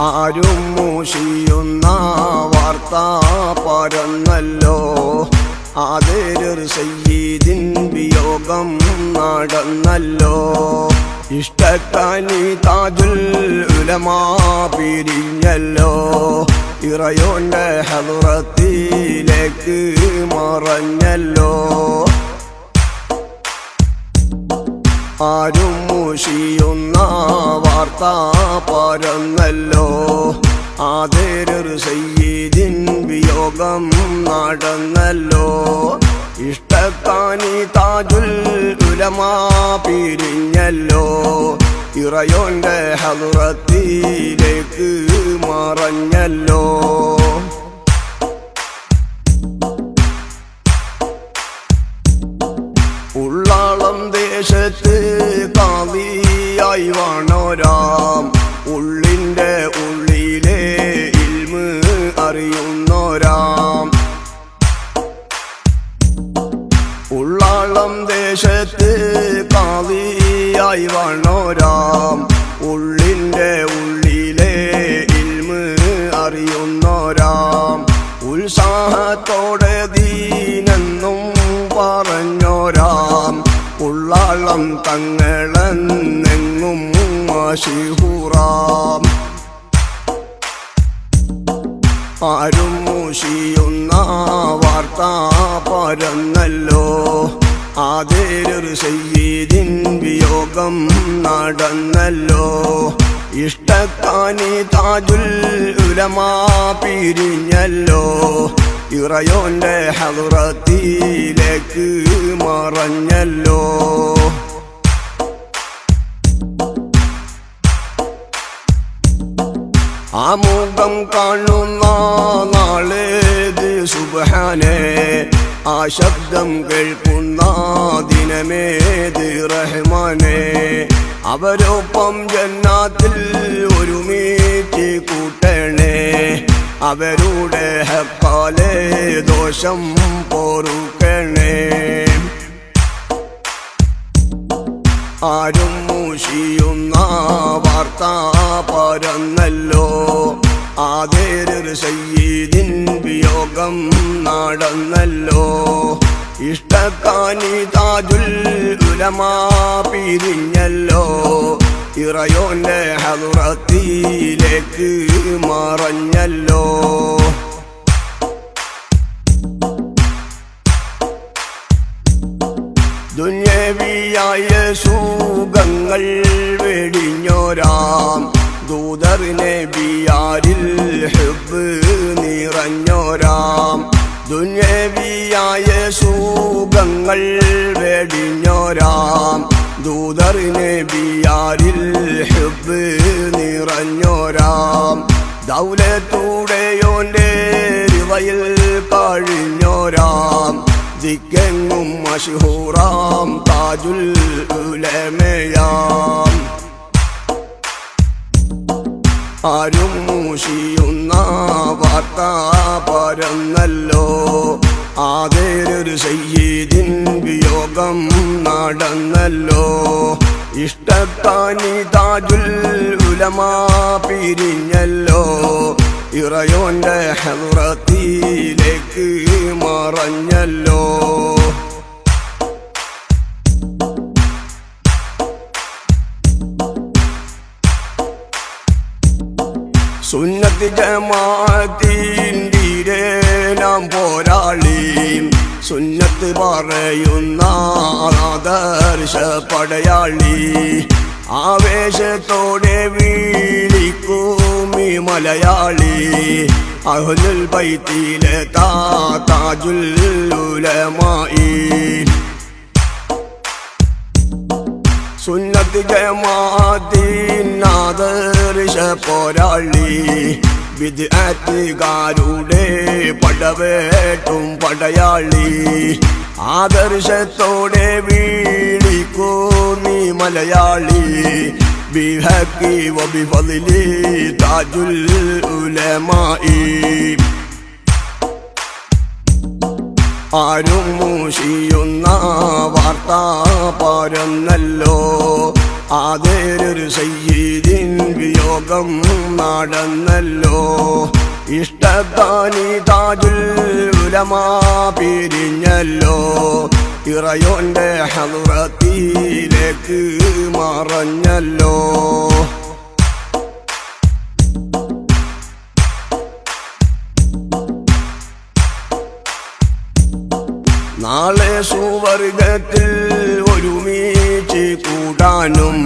ആരും മൂഷിയുന്ന വാർത്ത പരന്നല്ലോ. ആതിരൊരു സയ്യീദിൻ വിയോഗം നടന്നല്ലോ. ഇഷ്ടക്കാനി താജുൽ ഉലമാ പിരിഞ്ഞല്ലോ. ഇറയോന്റെ ഹലുറത്തിയിലേക്ക് മറഞ്ഞല്ലോ. ആരും മൂഷിയുന്ന വാർത്ത പരന്നല്ലോ ആദരൊരു സയ്യീദിൻ വിയോഗം നടന്നല്ലോ. ഇഷ്ടക്കാനി താജുൽ ഉലമാ പിരിഞ്ഞല്ലോ. ഇറയോന്റെ ഹലുറത്തിലേക്ക് മറഞ്ഞല്ലോ. ഉള്ളാളം ദേശത്ത് കാവിയായി വാണോരാം കാവിയായി വാണോരാം ഉള്ളിന്റെ ഉള്ളിലെ ഇൽമ് അറിയുന്നോരാം ഉത്സാഹത്തോടെ ദീനെന്നും പറഞ്ഞോരാം ഉള്ളാളം തങ്ങളെന്നെങ്ങും ആശിഹുറാം. ആരും മൂഷിയുന്ന വാർത്ത പരന്നല്ലോ. ആദേരൊരു സയ്യീദിൻ വിയോഗം നടന്നല്ലോ. ഇഷ്ടക്കാനി താജുൽ ഉലമാ പിരിഞ്ഞല്ലോ. ഇറയോന്റെ ഹലുറത്തിലേക്ക് മറഞ്ഞല്ലോ. ആമുഖം കാണുന്ന നാളേത് സുബഹാനെ. ആ ശബ്ദം കേൾക്കുന്ന ദിനമേത് റഹ്മാനെ. അവരൊപ്പം ജന്നാത്തിൽ ഒരുമിച്ച് കൂട്ടണേ. അവരുടെ ഹക്കാലെ ദോഷം പോറുക്കണേ. ആരും മൂഷിയുന്ന വാർത്ത പരന്നല്ലോ. ആദേരൊരു സയ്യീദിൻ വിയോഗം നടന്നല്ലോ. ഇഷ്ടക്കാനി താജുൽ ഉലമാ പിരിഞ്ഞല്ലോ. ഇറയോന്റെ ഹലുറത്തിലേക്ക് മറഞ്ഞല്ലോ. ദുന്യവിയായ സുഖങ്ങൾ വെടിഞ്ഞോരാം. ദൂതറിനെ ബിയാരിൽ ഹെബ് നിറഞ്ഞോരാം. ദുന്യവിയായ സുഖങ്ങൾ വെടിഞ്ഞോരാം. ദൂതറിനെ വിയാരിൽ ഹെബ് നിറഞ്ഞോരാം. ദൗലത്തൂടെയോന്റെ രവയിൽ കഴിഞ്ഞോരാം ദിക്കെങ്ങും മഷഹൂറാം താജുൽ ഉലമയാം. ആരും മൂഷിയുന്ന വാർത്ത പരന്നല്ലോ ആദേരൊരു സയ്യീദിൻ വിയോഗം നടന്നല്ലോ. ഇഷ്ടത്താനി താജുൽ ഉലമാ പിരിഞ്ഞല്ലോ. ഇറയോന്റെ ഹലുറത്തിലേക്ക് മറഞ്ഞല്ലോ. സുന്നത്ത് ജമാഅത്തിന്റെ നാം പോരാളി. സുന്നത്ത് പറയുന്ന ആദർശ പടയാളി ആവേശത്തോടെ വീളിക്കൂമി മലയാളി. അഹ്ലുൽ ബൈത്തിലെ താജുൽ ഉലമായി. സുന്നത്ത് നാദർശ പോരാളി. വിദ്യാർത്ഥികാരുടെ പടവേട്ടും പടയാളി. ആദർശത്തോടെ വീടിക്കൂ നീ മലയാളി. ബിഹക്കി വബിഫലിലി താജുൽ ഉലമായി. ആരും മൂഷിയുന്ന വാർത്ത പരന്നല്ലോ. ആതേരൊരു വിയോഗം നടന്നല്ലോ. ഇഷ്ടത്താനി താജുൽ പിരിഞ്ഞല്ലോ. ഇറയോന്റെ ഹലുറത്തിയിലേക്ക് മറഞ്ഞല്ലോ. നാളെ സുവർഗത്തിൽ ഒരുമിച്ച് കൂടാനും